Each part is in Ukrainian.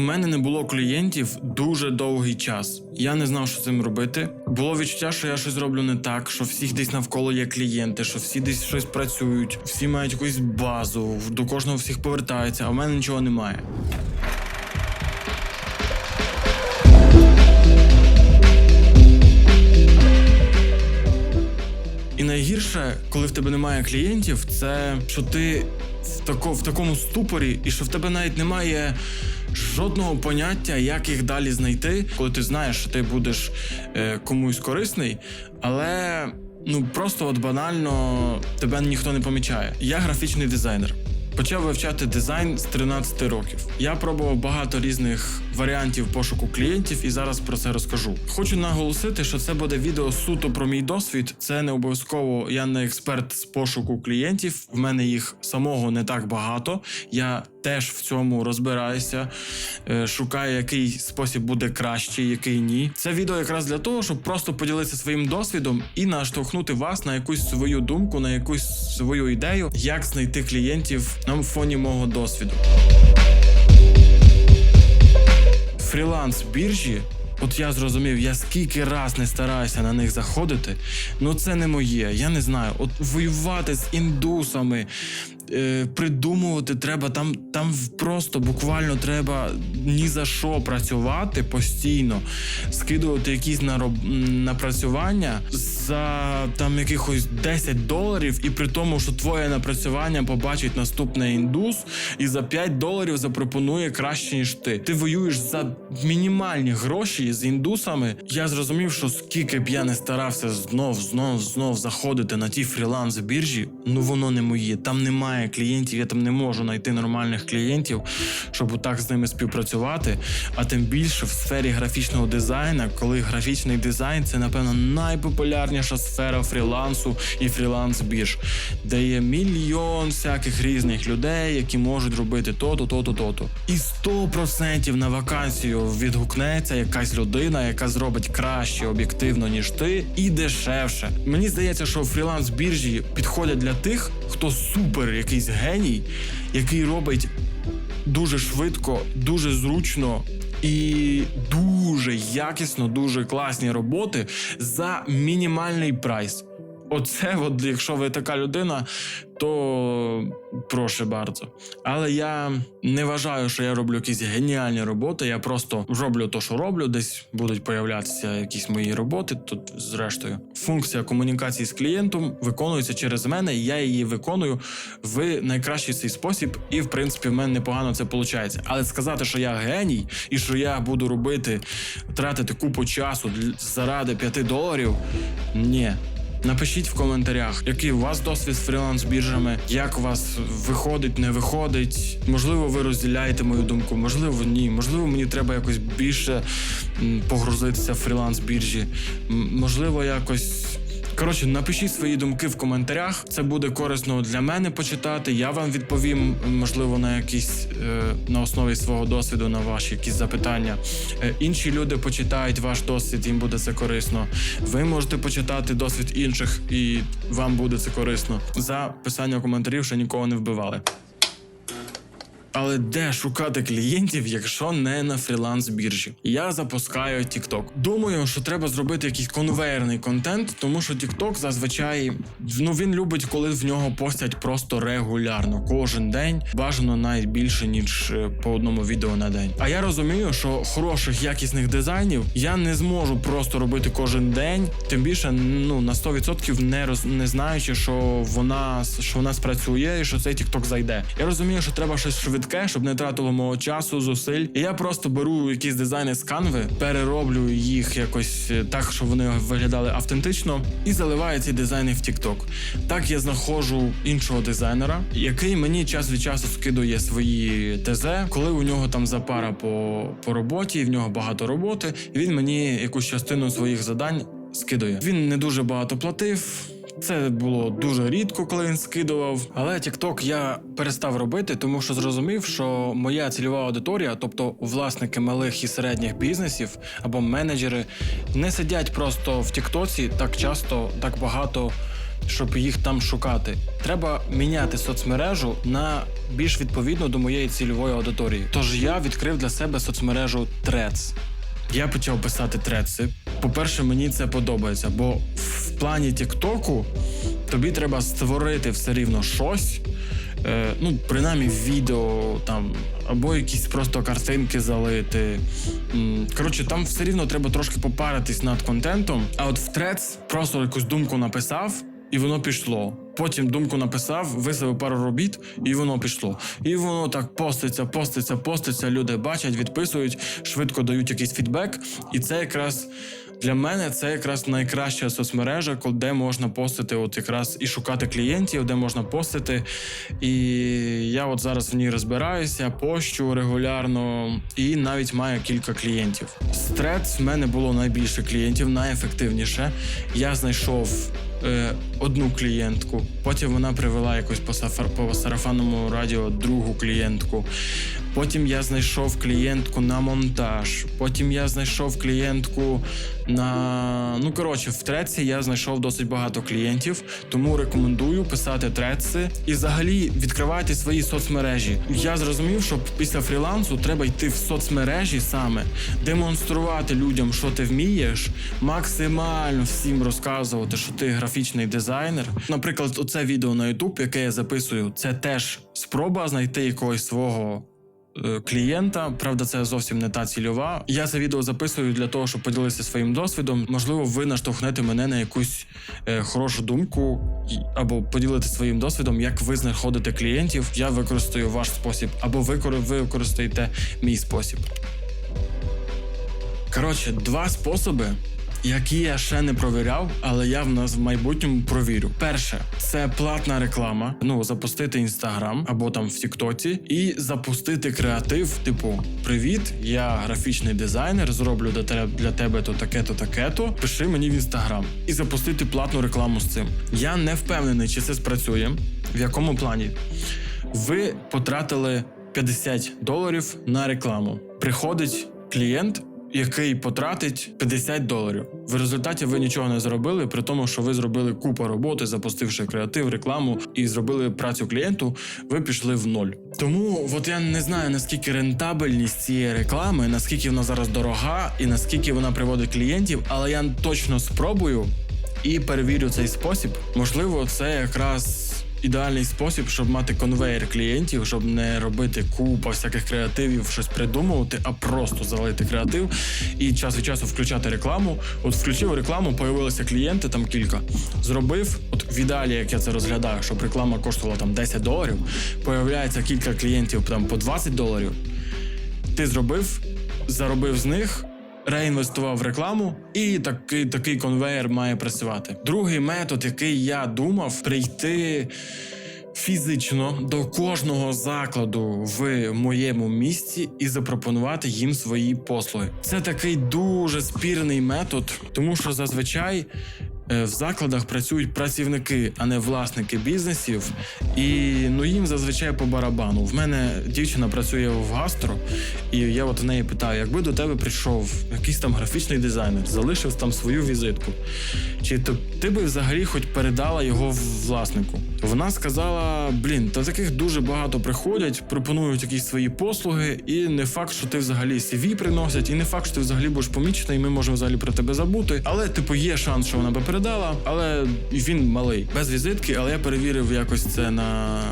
У мене не було клієнтів дуже довгий час. Я не знав, що цим робити. Було відчуття, що я щось роблю не так, що всіх десь навколо є клієнти, що всі десь щось працюють, всі мають якусь базу, до кожного всіх повертаються, а в мене нічого немає. І найгірше, коли в тебе немає клієнтів, це що ти в, в такому ступорі, і що в тебе навіть немає жодного поняття, як їх далі знайти, коли ти знаєш, що ти будеш е, комусь корисний, але ну просто от банально тебе ніхто не помічає. Я графічний дизайнер. Почав вивчати дизайн з 13 років. Я пробував багато різних варіантів пошуку клієнтів і зараз про це розкажу. Хочу наголосити, що це буде відео суто про мій досвід. Це не обов'язково. Я не експерт з пошуку клієнтів. В мене їх самого не так багато. Я теж в цьому розбираюся. е, Шукаю, який спосіб буде кращий, який ні. Це відео якраз для того, щоб просто поділитися своїм досвідом і наштовхнути вас на якусь свою думку, на якусь свою ідею, як знайти клієнтів на фоні мого досвіду. Фріланс біржі. От я зрозумів, я скільки раз не стараюся на них заходити, ну це не моє. Я не знаю. От воювати з індусами, е, придумувати треба там, там просто буквально треба ні за що працювати постійно, скидувати якісь нароб... напрацювання за там якихось 10 доларів, і при тому, що твоє напрацювання побачить наступний індус, і за 5 доларів запропонує краще, ніж ти. Ти воюєш за мінімальні гроші з індусами. Я зрозумів, що скільки б я не старався знов, знов, знов заходити на ті фріланс біржі, ну воно не моє. Там немає клієнтів, я там не можу знайти нормальних клієнтів, щоб отак з ними співпрацювати. А тим більше в сфері графічного дизайну, коли графічний дизайн це напевно найпопулярніша сфера фрілансу і фріланс бірж, де є мільйон всяких різних людей, які можуть робити то-то, то-то, то-то. І 100% на вакансію відгукнеться якась людина, яка зробить краще об'єктивно, ніж ти, і дешевше. Мені здається, що фріланс біржі підходять для тих, хто супер якийсь геній, який робить дуже швидко, дуже зручно. І дуже якісно, дуже класні роботи за мінімальний прайс. Оце, от, якщо ви така людина, то прошу bardzo. Але я не вважаю, що я роблю якісь геніальні роботи. Я просто роблю те, що роблю. Десь будуть появлятися якісь мої роботи. Тут, зрештою, функція комунікації з клієнтом виконується через мене, і я її виконую в найкращий цей спосіб. І в принципі, в мене непогано це виходить. Але сказати, що я геній і що я буду робити, тратити купу часу заради 5 доларів, ні. Напишіть в коментарях, який у вас досвід з фріланс-біржами, як у вас виходить, не виходить. Можливо, ви розділяєте мою думку, можливо, ні. Можливо, мені треба якось більше погрузитися в фріланс-біржі. Можливо, якось. Коротше, напишіть свої думки в коментарях. Це буде корисно для мене почитати. Я вам відповім, можливо, на якісь е, на основі свого досвіду на ваші якісь запитання. Е, інші люди почитають ваш досвід, їм буде це корисно. Ви можете почитати досвід інших, і вам буде це корисно. За писання коментарів ще нікого не вбивали. Але де шукати клієнтів, якщо не на фріланс біржі? Я запускаю TikTok. Думаю, що треба зробити якийсь конвейерний контент, тому що TikTok зазвичай ну він любить, коли в нього постять просто регулярно, кожен день, бажано навіть більше ніж е, по одному відео на день. А я розумію, що хороших якісних дизайнів я не зможу просто робити кожен день, тим більше ну на 100% не роз не знаючи, що вона що вона спрацює і що цей TikTok зайде. Я розумію, що треба щось швидке, щоб не тратило мого часу, зусиль. І я просто беру якісь дизайни з канви, перероблю їх якось е, так, щоб вони виглядали автентично, і заливаю ці дизайни в TikTok. Так я знаходжу іншого дизайнера, який мені час від часу скидує свої ТЗ, коли у нього там запара по, по роботі, в нього багато роботи. Він мені якусь частину своїх задань скидує. Він не дуже багато платив. Це було дуже рідко, коли він скидував. Але TikTok я перестав робити, тому що зрозумів, що моя цільова аудиторія, тобто власники малих і середніх бізнесів або менеджери, не сидять просто в Тіктоці так часто, так багато щоб їх там шукати. Треба міняти соцмережу на більш відповідну до моєї цільової аудиторії. Тож я відкрив для себе соцмережу Threads. Я почав писати треци. По-перше, мені це подобається, бо плані Тіктоку тобі треба створити все рівно щось. Е, ну, принаймні відео там, або якісь просто картинки залити. Коротше, там все рівно треба трошки попаритись над контентом. А от в Threads просто якусь думку написав, і воно пішло. Потім думку написав, виставив пару робіт, і воно пішло. І воно так поститься, поститься, поститься. Люди бачать, відписують, швидко дають якийсь фідбек. І це якраз для мене це якраз найкраща соцмережа, де можна постити, от якраз і шукати клієнтів, де можна постити. І я от зараз в ній розбираюся, пощу регулярно і навіть маю кілька клієнтів. З в мене було найбільше клієнтів, найефективніше. Я знайшов е, одну клієнтку, потім вона привела сафар, по сарафанному радіо другу клієнтку. Потім я знайшов клієнтку на монтаж. Потім я знайшов клієнтку на. Ну коротше, в треці я знайшов досить багато клієнтів, тому рекомендую писати треци і взагалі відкривати свої соцмережі. Я зрозумів, що після фрілансу треба йти в соцмережі саме, демонструвати людям, що ти вмієш, максимально всім розказувати, що ти графічний дизайнер. Наприклад, оце відео на YouTube, яке я записую, це теж спроба знайти якогось свого клієнта. Правда, це зовсім не та цільова. Я це відео записую для того, щоб поділитися своїм досвідом. Можливо, ви наштовхнете мене на якусь е, хорошу думку або поділитися своїм досвідом, як ви знаходите клієнтів. Я використаю ваш спосіб, або ви використаєте мій спосіб. Коротше, два способи, які я ще не провіряв, але я в нас в майбутньому провірю. Перше, це платна реклама. Ну, запустити інстаграм або там в Тіктоці, і запустити креатив. Типу, привіт, я графічний дизайнер, зроблю для тебе то таке, то таке, то пиши мені в інстаграм і запустити платну рекламу з цим. Я не впевнений, чи це спрацює. В якому плані? Ви потратили 50 доларів на рекламу. Приходить клієнт, який потратить 50 доларів. В результаті ви нічого не зробили, при тому, що ви зробили купу роботи, запустивши креатив, рекламу і зробили працю клієнту, ви пішли в ноль. Тому от я не знаю наскільки рентабельність цієї реклами, наскільки вона зараз дорога і наскільки вона приводить клієнтів, але я точно спробую і перевірю цей спосіб. Можливо, це якраз ідеальний спосіб, щоб мати конвейер клієнтів, щоб не робити купа всяких креативів, щось придумувати, а просто залити креатив і час від часу включати рекламу. От включив рекламу, появилися клієнти, там кілька. Зробив, от в ідеалі, як я це розглядаю, щоб реклама коштувала там 10 доларів, появляється кілька клієнтів там по 20 доларів. Ти зробив, заробив з них. Реінвестував в рекламу, і такий, такий конвейер має працювати. Другий метод, який я думав, прийти фізично до кожного закладу в моєму місті і запропонувати їм свої послуги. Це такий дуже спірний метод, тому що зазвичай. Е, В закладах працюють працівники, а не власники бізнесів, і ну їм зазвичай по барабану. В мене дівчина працює в гастро, і я от в неї питаю: якби до тебе прийшов якийсь там графічний дизайнер, залишив там свою візитку, чи то ти би взагалі хоч передала його власнику? Вона сказала: блін, та таких дуже багато приходять, пропонують якісь свої послуги, і не факт, що ти взагалі CV приносять, і не факт, що ти взагалі будеш помічена, і ми можемо взагалі про тебе забути. Але, типу, є шанс, що вона би передала, але він малий, без візитки, але я перевірив якось це на.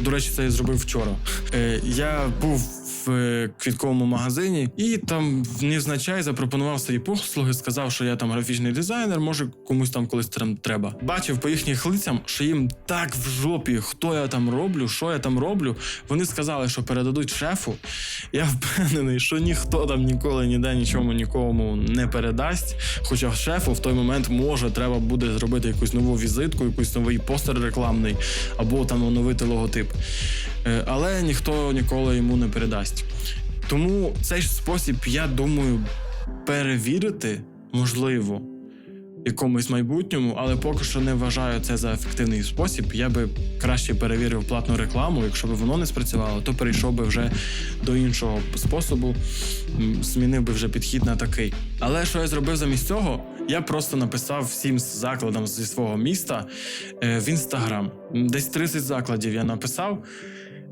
До речі, це я зробив вчора. Е, я був в е, квітковому магазині і там невзначай запропонував свої послуги, сказав, що я там графічний дизайнер, може комусь там колись треба. Бачив по їхніх лицям, що їм так в жопі, хто я там роблю, що я там роблю. Вони сказали, що передадуть шефу. Я впевнений, що ніхто там ніколи ніде нічому нікому не передасть. Хоча шефу в той момент може треба буде зробити якусь нову візитку, якийсь новий постер рекламний або там оновити логотип. Е, Але ніхто ніколи йому не передасть. Тому цей спосіб, я думаю, перевірити можливо в якомусь майбутньому, але поки що не вважаю це за ефективний спосіб. Я би краще перевірив платну рекламу. Якщо б воно не спрацювало, то перейшов би вже до іншого способу, змінив би вже підхід на такий. Але що я зробив замість цього? Я просто написав всім закладам зі свого міста е, в інстаграм. Десь 30 закладів я написав.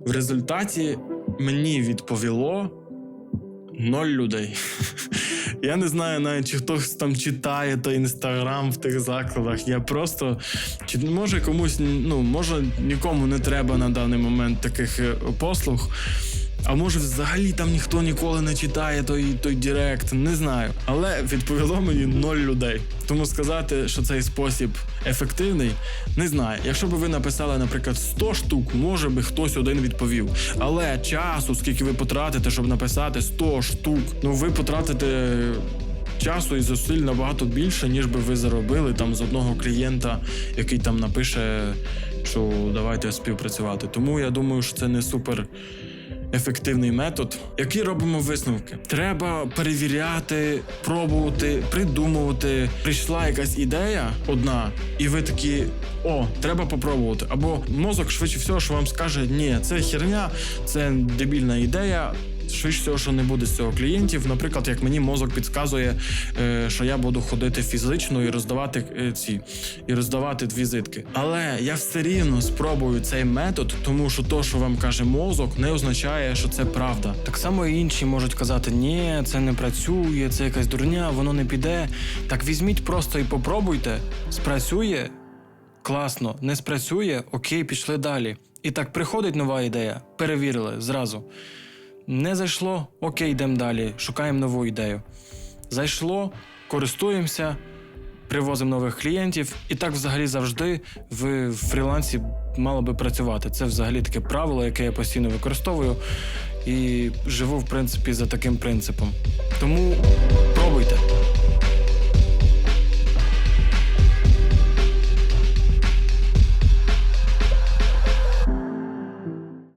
В результаті мені відповіло ноль людей. Я не знаю навіть, чи хтось там читає той інстаграм в тих закладах. Я просто чи може комусь, ну може нікому не треба на даний момент таких е, послуг. А може, взагалі там ніхто ніколи не читає той, той Директ, не знаю. Але відповіло мені ноль людей. Тому сказати, що цей спосіб ефективний, не знаю. Якщо б ви написали, наприклад, 100 штук, може би хтось один відповів. Але часу, скільки ви потратите, щоб написати 100 штук, ну ви потратите. Часу і зусиль набагато більше, ніж би ви заробили там з одного клієнта, який там напише, що давайте співпрацювати. Тому я думаю, що це не супер ефективний метод. Які робимо висновки? Треба перевіряти, пробувати, придумувати. Прийшла якась ідея одна, і ви такі. О, треба попробувати. Або мозок швидше всього, що вам скаже, ні, це херня, це дебільна ідея. Швидше всього, що не буде з цього клієнтів. Наприклад, як мені мозок підказує, е, що я буду ходити фізично і роздавати е, ці і роздавати візитки. Але я все рівно спробую цей метод, тому що то, що вам каже мозок, не означає, що це правда. Так само і інші можуть казати: ні, це не працює, це якась дурня, воно не піде. Так візьміть просто і попробуйте. Спрацює. Класно, не спрацює, окей, пішли далі. І так приходить нова ідея, перевірили зразу. Не зайшло, окей, йдемо далі, шукаємо нову ідею. Зайшло, користуємося, привозимо нових клієнтів, і так взагалі завжди в фрілансі мало би працювати. Це взагалі таке правило, яке я постійно використовую і живу, в принципі, за таким принципом. Тому пробуйте.